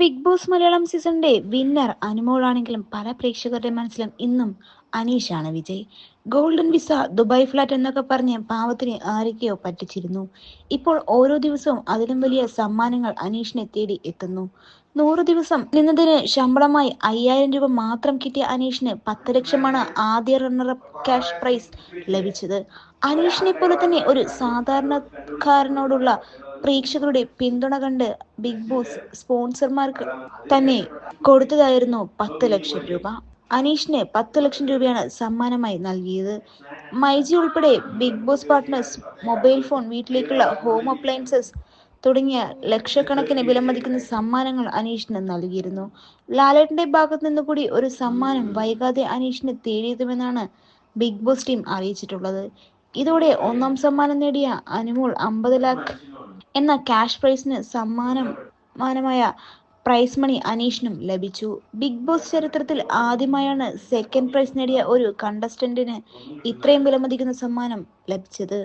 Big boss Malayalam സീസണിന്റെ winner അനുമോളാണെങ്കിലും പല പ്രേക്ഷകരുടെ മനസ്സിലും ഇന്നും അനീഷാണ് Vijay. Golden visa Dubai flat എന്നൊക്കെ പറഞ്ഞ് പാവത്തിന് ആരൊക്കെയോ പറ്റിച്ചിരുന്നു. ഇപ്പോൾ ഓരോ ദിവസവും അതിലും വലിയ സമ്മാനങ്ങൾ അനീഷിനെ തേടി എത്തുന്നു. നൂറ് ദിവസം നിന്നതിന് ശമ്പളമായി അയ്യായിരം രൂപ മാത്രം കിട്ടിയ അനീഷിന് പത്ത് ലക്ഷമാണ് ആദ്യ റണ്ണറപ്പ് ക്യാഷ് പ്രൈസ് ലഭിച്ചത്. അനീഷിനെ പോലെ തന്നെ ഒരു സാധാരണക്കാരനോടുള്ള പ്രേക്ഷകരുടെ പിന്തുണ കണ്ട് ബിഗ് ബോസ് സ്പോൺസർമാർക്ക് തന്നെ കൊടുത്തതായിരുന്നു പത്ത് ലക്ഷം രൂപ. അനീഷിന് പത്ത് ലക്ഷം രൂപയാണ് സമ്മാനമായി നൽകിയത്. മൈജി ഉൾപ്പെടെ Big Boss partners mobile phone വീട്ടിലേക്കുള്ള ഹോം അപ്ലയൻസസ് തുടങ്ങിയ ലക്ഷക്കണക്കിന് വിലമതിക്കുന്ന സമ്മാനങ്ങൾ അനീഷിന് നൽകിയിരുന്നു. ലാലേട്ടന്റെ ഭാഗത്തു നിന്ന് കൂടി ഒരു സമ്മാനം വൈകാതെ അനീഷിന് തേടിയതുമെന്നാണ് ബിഗ് ബോസ് ടീം അറിയിച്ചിട്ടുള്ളത്. ഇതോടെ ഒന്നാം സമ്മാനം നേടിയ അനുമോൾ അമ്പത് ലാക്ക് എന്ന ക്യാഷ് പ്രൈസിന് സമ്മാനമായ പ്രൈസ് മണി അനീഷിനും ലഭിച്ചു. ബിഗ് ബോസ് ചരിത്രത്തിൽ ആദ്യമായാണ് സെക്കൻഡ് പ്രൈസ് നേടിയ ഒരു കണ്ടസ്റ്റന്റിന് ഇത്രയും വിലമതിക്കുന്ന സമ്മാനം ലഭിച്ചത്.